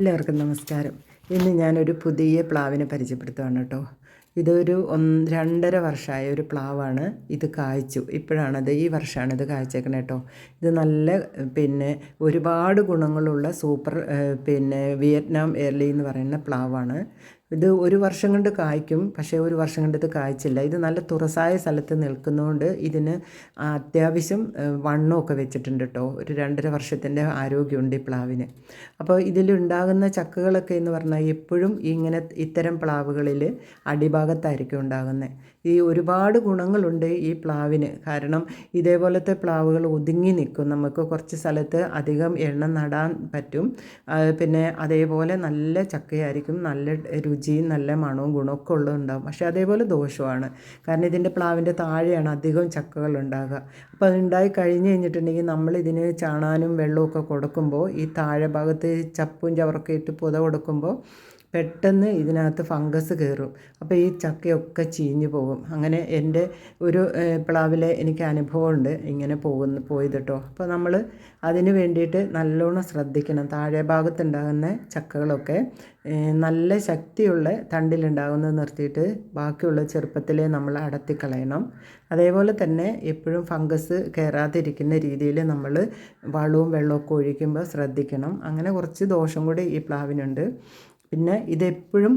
എല്ലാവർക്കും നമസ്കാരം. ഇന്ന് ഞാനൊരു പുതിയ പ്ലാവിനെ പരിചയപ്പെടുത്തുകയാണ് കേട്ടോ. ഇതൊരു ഒന്ന് രണ്ടര വർഷമായ ഒരു പ്ലാവാണ്. ഇത് കായ്ച്ചു. ഇപ്പോഴാണത് ഈ വർഷമാണ് ഇത് കായ്ച്ചേക്കണേ കേട്ടോ. ഇത് നല്ല പിന്നെ ഒരുപാട് ഗുണങ്ങളുള്ള സൂപ്പർ പിന്നെ വിയറ്റ്നാം എയർലി എന്ന് പറയുന്ന പ്ലാവാണ്. ഇത് ഒരു വർഷം കൊണ്ട് കായ്ക്കും പക്ഷേ ഒരു വർഷം കൊണ്ട് ഇത് കായ്ച്ചില്ല. ഇത് നല്ല തുറസായ സ്ഥലത്ത് നിൽക്കുന്നതുകൊണ്ട് ഇതിന് അത്യാവശ്യം വണ്ണമൊക്കെ വെച്ചിട്ടുണ്ട് കേട്ടോ ഒരു രണ്ടര വർഷത്തിന്റെ ആരോഗ്യമുണ്ട് ഈ പ്ലാവിന്. അപ്പോൾ ഇതിലുണ്ടാകുന്ന ചക്കകളൊക്കെ എന്ന് പറഞ്ഞാൽ എപ്പോഴും ഇങ്ങനെ ഇത്തരം പ്ലാവുകളിൽ അടിഭാഗത്തായിരിക്കും ഉണ്ടാകുന്നത് ഈ ഒരുപാട് ഗുണങ്ങളുണ്ട് ഈ പ്ലാവിന്. കാരണം ഇതേപോലത്തെ പ്ലാവുകൾ ഒതുങ്ങി നിൽക്കും. നമുക്ക് കുറച്ച് സ്ഥലത്ത് അധികം എണ്ണ നടാൻ പറ്റും. പിന്നെ അതേപോലെ നല്ല ചക്കയായിരിക്കും നല്ല രുചിയും നല്ല മണവും ഗുണമൊക്കെ ഉള്ളതുണ്ടാകും പക്ഷേ അതേപോലെ ദോഷമാണ്. കാരണം ഇതിന്റെ പ്ലാവിന്റെ താഴെയാണ് അധികം ചക്കകൾ ഉണ്ടാകുക. അപ്പോൾ അത് ഉണ്ടായി കഴിഞ്ഞ് കഴിഞ്ഞിട്ടുണ്ടെങ്കിൽ നമ്മൾ ഇതിന് ചാണാനും വെള്ളമൊക്കെ കൊടുക്കുമ്പോൾ ഈ താഴെ ഭാഗത്ത് ചപ്പും ചവറൊക്കെ ഇട്ട് പുത കൊടുക്കുമ്പോൾ പെട്ടെന്ന് ഇതിനകത്ത് ഫംഗസ് കയറും. അപ്പോൾ ഈ ചക്കയൊക്കെ ചീഞ്ഞു പോകും. അങ്ങനെ എന്റെ ഒരു പ്ലാവിലെ എനിക്ക് അനുഭവമുണ്ട് ഇങ്ങനെ പോകുന്ന പോയത് കേട്ടോ അപ്പോൾ നമ്മൾ അതിന് വേണ്ടിയിട്ട് നല്ലോണം ശ്രദ്ധിക്കണം. താഴെ ഭാഗത്തുണ്ടാകുന്ന ചക്കകളൊക്കെ നല്ല ശക്തിയുള്ള തണ്ടിലുണ്ടാകുന്നത് നിർത്തിയിട്ട് ബാക്കിയുള്ള ചെറുപ്പത്തിലെ നമ്മൾ അടത്തിക്കളയണം. അതേപോലെ തന്നെ എപ്പോഴും ഫംഗസ് കയറാതിരിക്കുന്ന രീതിയിൽ നമ്മൾ വളവും വെള്ളമൊക്കെ ഒഴിക്കുമ്പോൾ ശ്രദ്ധിക്കണം. അങ്ങനെ കുറച്ച് ദോഷം കൂടി ഈ പ്ലാവിനുണ്ട്. പിന്നെ ഇതെപ്പോഴും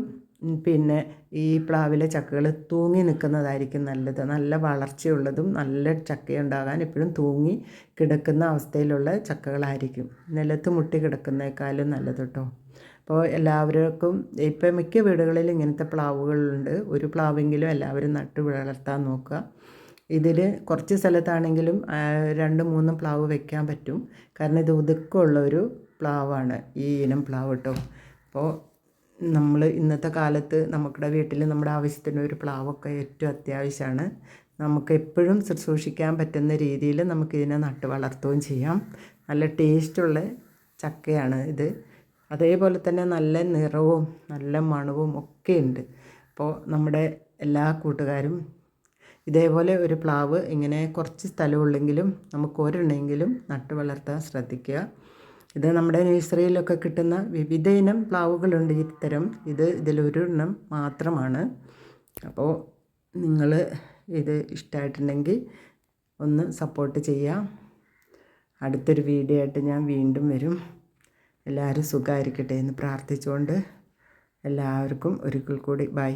പിന്നെ ഈ പ്ലാവിലെ ചക്കകൾ തൂങ്ങി നിൽക്കുന്നതായിരിക്കും നല്ലത്. നല്ല വളർച്ചയുള്ളതും നല്ല ചക്കയുണ്ടാകാൻ എപ്പോഴും തൂങ്ങി കിടക്കുന്ന അവസ്ഥയിലുള്ള ചക്കകളായിരിക്കും. നിലത്ത് മുട്ടി കിടക്കുന്നേക്കാളും നല്ലത് കേട്ടോ. അപ്പോൾ എല്ലാവർക്കും ഇപ്പം മിക്ക വീടുകളിൽ ഇങ്ങനത്തെ പ്ലാവുകളുണ്ട്. ഒരു പ്ലാവെങ്കിലും എല്ലാവരും നട്ട് വളർത്താൻ നോക്കുക. ഇതിൽ കുറച്ച് സ്ഥലത്താണെങ്കിലും രണ്ട് മൂന്ന് പ്ലാവ് വെക്കാൻ പറ്റും. കാരണം ഇത് ഒതുക്കമുള്ള ഒരു പ്ലാവാണ്. ഈ ഇനം പ്ലാവ് കേട്ടോ. അപ്പോൾ നമ്മൾ ഇന്നത്തെ കാലത്ത് നമ്മുടെ വീട്ടിൽ നമ്മുടെ ആവശ്യത്തിന് ഒരു പ്ലാവൊക്കെ ഏറ്റവും അത്യാവശ്യമാണ് നമുക്ക് എപ്പോഴും ശുശ്രൂഷിക്കാൻ പറ്റുന്ന രീതിയിൽ നമുക്കിതിനെ നട്ട് വളർത്തുകയും ചെയ്യാം. നല്ല ടേസ്റ്റുള്ള ചക്കയാണ് ഇത്. അതേപോലെ തന്നെ നല്ല നിറവും നല്ല മണവും ഒക്കെ ഉണ്ട്. അപ്പോൾ നമ്മുടെ എല്ലാ കൂട്ടുകാരും ഇതേപോലെ ഒരു പ്ലാവ് ഇങ്ങനെ കുറച്ച് സ്ഥലമുള്ളെങ്കിലും നമുക്ക് ഒരെണ്ണമെങ്കിലും നട്ട് വളർത്താൻ ശ്രദ്ധിക്കുക. ഇത് നമ്മുടെ നഴ്സറിയിലൊക്കെ കിട്ടുന്ന വിവിധ ഇനം പ്ലാവുകളുണ്ട് ഇത്തരം. ഇത് ഇതിലൊരെണ്ണം മാത്രമാണ്. അപ്പോൾ നിങ്ങൾ ഇത് ഇഷ്ടമായിട്ടുണ്ടെങ്കിൽ ഒന്ന് സപ്പോർട്ട് ചെയ്യാം. അടുത്തൊരു വീഡിയോ ആയിട്ട് ഞാൻ വീണ്ടും വരും. എല്ലാവരും സുഖമായിരിക്കട്ടെ എന്ന് പ്രാർത്ഥിച്ചുകൊണ്ട് എല്ലാവർക്കും ഒരിക്കൽ കൂടി. ബൈ